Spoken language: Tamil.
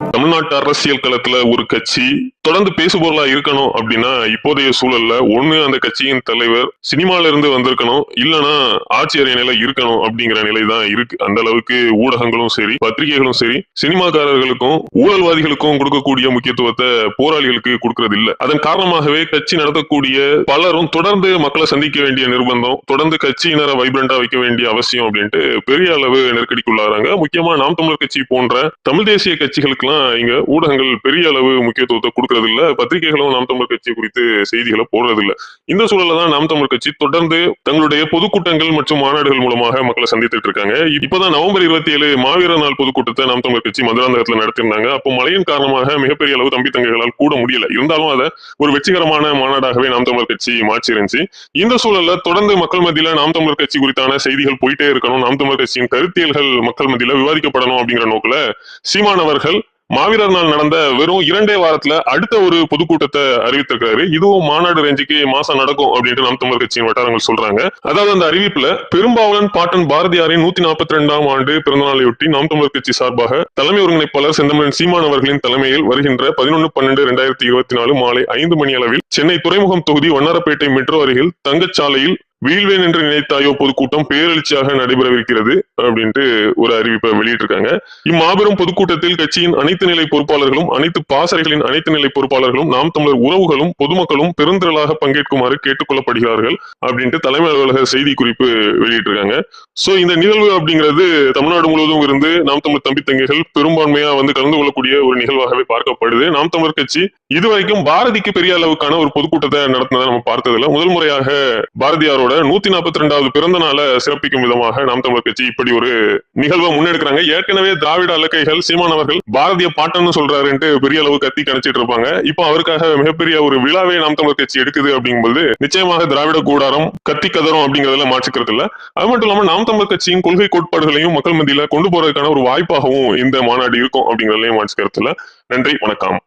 தமிழ்நாட்டு அரசியல் களத்துல ஒரு கட்சி தொடர்ந்து பேசுபொருளா இருக்கணும் அப்படின்னா இப்போதைய சூழல்ல ஒண்ணு அந்த கட்சியின் தலைவர் சினிமால இருந்து வந்திருக்கணும். இல்லைன்னா ஆட்சி நிலை இருக்கணும் அப்படிங்கிற நிலை தான் இருக்கு. அந்த அளவுக்கு ஊடகங்களும் சரி பத்திரிகைகளும் சரி சினிமாக்காரர்களுக்கும் ஊழல்வாதிகளுக்கும் கொடுக்கக்கூடிய முக்கியத்துவத்தை போராளிகளுக்கு கொடுக்கறது இல்ல அதன் காரணமாகவே கட்சி நடத்தக்கூடிய பலரும் தொடர்ந்து மக்களை சந்திக்க வேண்டிய நிர்பந்தம் தொடர்ந்து கட்சியினரை வைப்ரண்டா வைக்க வேண்டிய அவசியம் அப்படின்ட்டு பெரிய அளவு நெருக்கடிக்குள்ளாகிறாங்க. முக்கியமா நாம் தமிழர் கட்சி போன்ற தமிழ் தேசிய கட்சிகளுக்கெல்லாம் இங்க ஊடகங்கள் பெரிய அளவு முக்கியத்துவத்தை கொடுக்கறது இல்ல பத்திரிகைகளும் நாம் தமிழர் கட்சி குறித்து செய்திகளை போடுறது இல்ல இந்த சூழல்ல தான் நாம் தமிழர் கட்சி தொடர்ந்து தங்களுடைய பொதுக்கூட்டங்கள் மற்றும் மாநாடுகள் மூலமாக மக்களை சந்தித்துட்டு இருக்காங்க. இப்பதான் நவம்பர் இருபத்தி ஏழு மாவீர நாள் பொதுக்கூட்டத்தை நாம் தமிழர் கட்சி மதுராந்தகத்துல நடத்திருந்தாங்க அப்போ மழையின் காரணமாக மிகப்பெரிய அளவு தம்பி தங்கைகளால் கூட முடியல. இருந்தாலும் அதை ஒரு வெற்றிகரமான மாநாடாகவே நாம் தமிழர் கட்சி மாற்றி இருந்துச்சு இந்த சூழல்ல தொடர்ந்து மக்கள் மத்தியில நாம் தமிழர் கட்சி குறித்தான செய்திகள் போயிட்டே இருக்கணும். நாம் தமிழர் கட்சியின் கருத்தியல்கள் மக்கள் மத்தியில விவாதிக்கப்படணும் அப்படிங்கிற நோக்கில சீமானவர்கள் மாவீரர் நாள் நடந்த வெறும் இரண்டே வாரத்துல அடுத்த ஒரு பொதுக்கூட்டத்தை அறிவித்திருக்காரு இதுவும் மாநாடு ரேஞ்சுக்கு மாசம் நடக்கும் அப்படின்ட்டு நாம் தமிழர் கட்சியின் வட்டாரங்கள் சொல்றாங்க. அதாவது அந்த அறிவிப்புல பெரும்பாவலன் பாட்டன் பாரதியாரின் நூத்தி நாற்பத்தி ரெண்டாம் ஆண்டு பிறந்தநாளையொட்டி நாம் தமிழர் கட்சி சார்பாக தலைமை ஒருங்கிணைப்பாளர் செந்தமிழன் சீமான் அவர்களின் தலைமையில் வருகின்ற பதினொன்று பன்னெண்டு ரெண்டாயிரத்தி இருபத்தி நாலு மாலை ஐந்து மணி அளவில் சென்னை துறைமுகம் தொகுதி வண்ணாரப்பேட்டை மெட்ரோ அருகில் தங்கச்சாலையில் வீழ்வேன் என்று நினைத்தாயோ பொதுக்கூட்டம் பேரெழுச்சியாக நடைபெறவிருக்கிறது அப்படின்ட்டு ஒரு அறிவிப்பை வெளியிட்டிருக்காங்க. இம்மாபெரும் பொதுக்கூட்டத்தில் கட்சியின் அனைத்து நிலை பொறுப்பாளர்களும் அனைத்து பாசறைகளின் அனைத்து நிலை பொறுப்பாளர்களும் நாம் தமிழர் உறவுகளும் பொதுமக்களும் பெருந்திரளாக பங்கேற்குமாறு கேட்டுக்கொள்ளப்படுகிறார்கள் அப்படின்ட்டு தலைமை அலுவலக செய்தி குறிப்பு வெளியிட்டிருக்காங்க. சோ இந்த நிகழ்வு அப்படிங்கிறது தமிழ்நாடு முழுவதும் இருந்து நாம் தமிழர் தம்பி தங்கைகள் பெரும்பான்மையா வந்து கலந்து கொள்ளக்கூடிய ஒரு நிகழ்வாகவே பார்க்கப்படுது. நாம் தமிழர் கட்சி இதுவரைக்கும் பாரதிக்கு பெரிய அளவுக்கான ஒரு பொதுக்கூட்டத்தை நடத்தினதை நம்ம பார்த்ததில்லை. முதல் முறையாக பாரதியாரோட நூத்தி நாற்பத்தி ரெண்டாவது பிறந்த நாளை சிறப்பிக்கும் விதமாக நாம் தமிழர் கட்சி இப்படி ஒரு நிகழ்வை முன்னெடுக்கிறாங்க. ஏற்கனவே திராவிட அலக்கைகள் சீமான் அவர்கள் பாரதிய பாட்டன்னு சொல்றாருன்ட்டு பெரிய அளவு கத்தி கணிச்சிட்டு இருப்பாங்க. இப்போ அவருக்காக மிகப்பெரிய ஒரு விழாவே நாம் தமிழர் கட்சி எடுக்குது அப்படிங்கும்போது நிச்சயமாக திராவிட கூடாரம் கத்தி கதரும் அப்படிங்கறதுல மாற்றிக்கிறது இல்ல. அது மட்டும் இல்லாம நாம் தமிழர் கட்சியின் கொள்கை கோட்பாடுகளையும் மக்கள் மத்தியில கொண்டு போறதுக்கான ஒரு வாய்ப்பாகவும் இந்த மாநாடு இருக்கும் அப்படிங்கறதுலயும் மாற்றிக்கிறது இல்ல நன்றி வணக்கம்.